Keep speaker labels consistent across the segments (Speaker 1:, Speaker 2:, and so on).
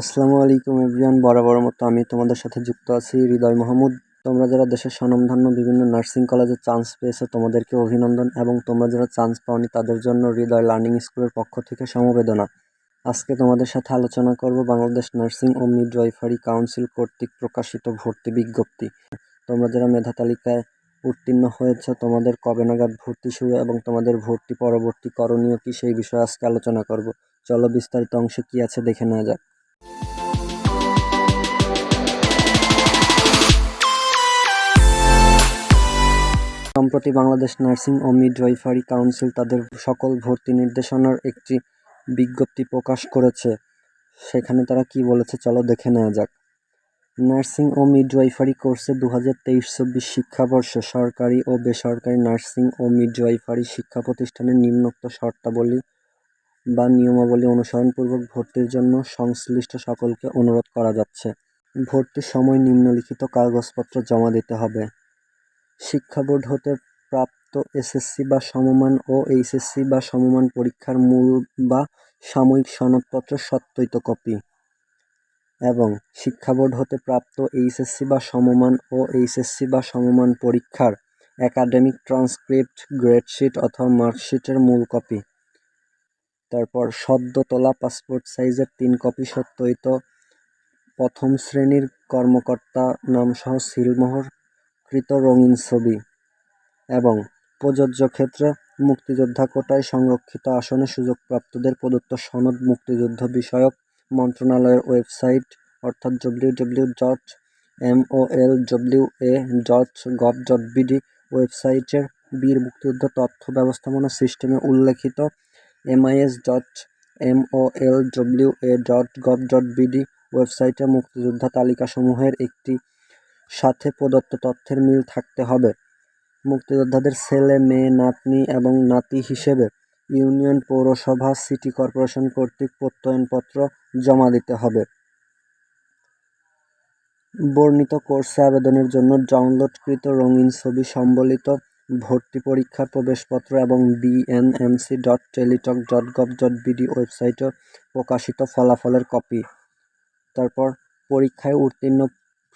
Speaker 1: আসসালামু আলাইকুম এভরিওয়ান, বরাবর মতো আমি তোমাদের সাথে যুক্ত আছি হৃদয় মাহমুদ তোমরা যারা দেশের স্বনামধন্য বিভিন্ন নার্সিং কলেজে চান্স পেয়েছ, তোমাদেরকে অভিনন্দন এবং তোমরা যারা চান্স পাওনি, তাদের জন্য হৃদয় লার্নিং স্কুলের পক্ষ থেকে সমবেদনা। আজকে তোমাদের সাথে আলোচনা করব বাংলাদেশ নার্সিং ও মিডওয়াইফারি কাউন্সিল কর্তৃক প্রকাশিত ভর্তি বিজ্ঞপ্তি। তোমরা যারা মেধা তালিকায় উত্তীর্ণ হয়েছ, তোমাদের কবে নাগাদ ভর্তি শুরু এবং তোমাদের ভর্তি পরবর্তী করণীয় কি, সেই বিষয়ে আজকে আলোচনা করব। চলো বিস্তারিত অংশে কি আছে দেখে নেওয়া যাক। সম্প্রতি বাংলাদেশ নার্সিং ও মিডওয়াইফারি কাউন্সিল তাদের সকল ভর্তি নির্দেশনার একটি বিজ্ঞপ্তি প্রকাশ করেছে। সেখানে তারা কি বলেছে চলো দেখে নেওয়া যাক। নার্সিং ও মিডওয়াইফারি কোর্সে দু হাজার তেইশ চব্বিশ শিক্ষাবর্ষে সরকারি ও বেসরকারি নার্সিং ও মিডওয়াইফারি শিক্ষা প্রতিষ্ঠানের নিম্নোক্ত শর্তাবলী বা নিয়মাবলী অনুসরণপূর্বক ভর্তির জন্য সংশ্লিষ্ট সকলকে অনুরোধ করা যাচ্ছে। ভর্তির সময় নিম্নলিখিত কাগজপত্র জমা দিতে হবে। শিক্ষা বোর্ড হতে প্রাপ্ত এসএসসি বা সমমান ও এইচএসসি বা সমমান পরীক্ষার মূল বা সাময়িক সনদপত্র সত্যায়িত কপি। এবং শিক্ষা বোর্ড হতে প্রাপ্ত এইচএসসি বা সমমান ও এইচএসসি বা সমমান পরীক্ষার একাডেমিক ট্রান্সক্রিপ্ট, গ্রেডশিট অথবা মার্কশিটের মূল কপি। তারপর সদ্য তোলা পাসপোর্ট সাইজের তিন কপি সত্যায়িত প্রথম শ্রেণির কর্মকর্তা নামসহ সিলমোহর কৃত রঙিন ছবি এবং প্রযোজ্য ক্ষেত্রে মুক্তিযোদ্ধা কোটায় সংরক্ষিত আসনে সুযোগপ্রাপ্তদের প্রদত্ত সনদ মুক্তিযুদ্ধ বিষয়ক মন্ত্রণালয়ের ওয়েবসাইট অর্থাৎ W W dot M O L W A dot gov dot BD ওয়েবসাইটের বীর মুক্তিযুদ্ধ তথ্য ব্যবস্থাপনা সিস্টেমে উল্লেখিত MIS dot M O L W A dot gov dot BD ওয়েবসাইটে মুক্তিযোদ্ধা তালিকাসমূহের একটি সাথে প্রদত্ত তথ্যের মিল থাকতে হবে। মুক্তিযোদ্ধাদের ছেলে, মেয়ে, নাতনি এবং নাতি হিসেবে ইউনিয়ন পৌরসভা, সিটি কর্পোরেশন কর্তৃক প্রত্যয়নপত্র জমা দিতে হবে। বর্ণিত কোর্সে আবেদনের জন্য ডাউনলোডকৃত রঙিন ছবি সম্বলিত ভর্তি পরীক্ষার প্রবেশপত্র এবং BNMC dot Teletalk dot gov dot BD ওয়েবসাইটে প্রকাশিত ফলাফলের কপি। তারপর পরীক্ষায় উত্তীর্ণ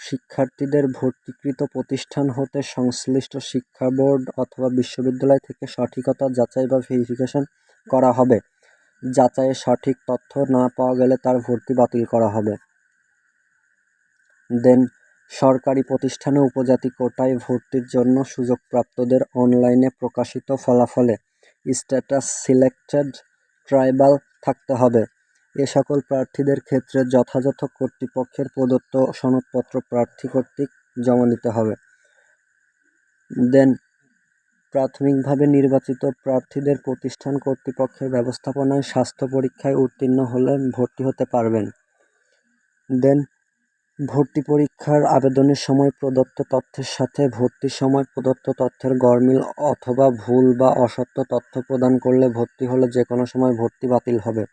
Speaker 1: শিক্ষার্থীদের ভর্তিকৃত প্রতিষ্ঠান হতে সংশ্লিষ্ট শিক্ষা বোর্ড অথবা বিশ্ববিদ্যালয় থেকে সঠিকতা যাচাই বা ভেরিফিকেশন করা হবে। যাচাইয়ে সঠিক তথ্য না পাওয়া গেলে তার ভর্তি বাতিল করা হবে। দেন, সরকারি প্রতিষ্ঠানে উপজাতি কোটায় ভর্তির জন্য সুযোগপ্রাপ্তদের অনলাইনে প্রকাশিত ফলাফলে স্ট্যাটাস সিলেক্টেড ট্রাইবাল থাকতে হবে। এ সকল প্রার্থীদের ক্ষেত্রে যথাযথ কর্তৃপক্ষের প্রদত্ত সনদপত্র প্রার্থী কর্তৃক জমা দিতে হবে। দেন, প্রাথমিকভাবে নির্বাচিত প্রার্থীদের প্রতিষ্ঠান কর্তৃপক্ষের ব্যবস্থাপনায় স্বাস্থ্য পরীক্ষায় উত্তীর্ণ হলে ভর্তি হতে পারবেন। দেন, ভর্তি পরীক্ষার আবেদনের সময় প্রদত্ত তথ্যের সাথে ভর্তির সময় প্রদত্ত তথ্যের গরমিল অথবা ভুল বা অসত্য তথ্য প্রদান করলে ভর্তি হলে যে কোনো সময় ভর্তি বাতিল হবে।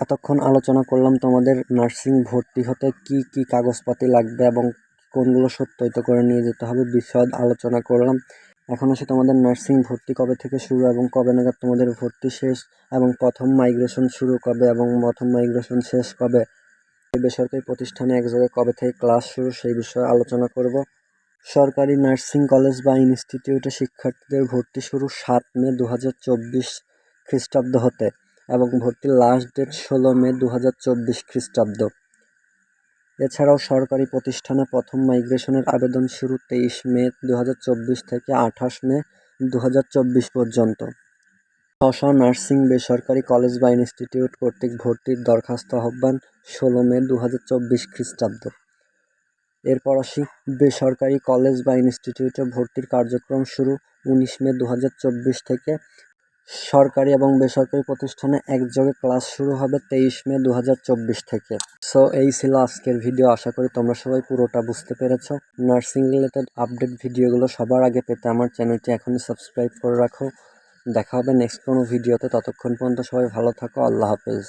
Speaker 1: এতক্ষণ আলোচনা করলাম তোমাদের নার্সিং ভর্তি হতে কি কি কাগজপাতি লাগবে এবং কোনগুলো সত্যায়িত করে নিয়ে যেতে হবে বিশদ আলোচনা করলাম। এখন আসে তোমাদের নার্সিং ভর্তি কবে থেকে শুরু এবং কবে নাগাদ তোমাদের ভর্তি শেষ এবং প্রথম মাইগ্রেশন শুরু কবে এবং প্রথম মাইগ্রেশন শেষ কবে? বেসরকারি প্রতিষ্ঠানে এক জায়গায় কবে থেকে ক্লাস শুরু সেই বিষয়ে আলোচনা করব। সরকারি নার্সিং কলেজ বা ইনস্টিটিউটে শিক্ষার্থীদের ভর্তি শুরু সাত মে দু হাজার চব্বিশ খ্রিস্টাব্দ হতে। এবং ভর্তির লাস্ট ডেট ষোলো মে দু হাজার চব্বিশ খ্রিস্টাব্দ। এছাড়াও সরকারি প্রতিষ্ঠানে প্রথম মাইগ্রেশনের আবেদন শুরু তেইশ মে দু হাজার চব্বিশ থেকে আঠাশ মে দু হাজার চব্বিশ পর্যন্ত। স্ব নার্সিং বেসরকারি কলেজ বা ইনস্টিটিউট কর্তৃক ভর্তির দরখাস্ত আহ্বান ষোলো মে দু হাজার চব্বিশ খ্রিস্টাব্দ। এরপর আসি, বেসরকারি কলেজ বা ইনস্টিটিউটে ভর্তির কার্যক্রম শুরু উনিশ মে দু হাজার চব্বিশ থেকে সরকারি এবং বেসরকারি প্রতিষ্ঠানে একযোগে ক্লাস শুরু হবে তেইশ মে দু হাজার চব্বিশ থেকে। সো এই ছিল আজকের ভিডিও আশা করি তোমরা সবাই পুরোটা বুঝতে পেরেছ। নার্সিং রিলেটেড আপডেট ভিডিওগুলো সবার আগে পেতে আমার চ্যানেলটি এখনই সাবস্ক্রাইব করে রাখো। দেখা হবে নেক্সট কোনো ভিডিওতে ততক্ষণ পর্যন্ত সবাই ভালো থাকো। আল্লাহ হাফেজ।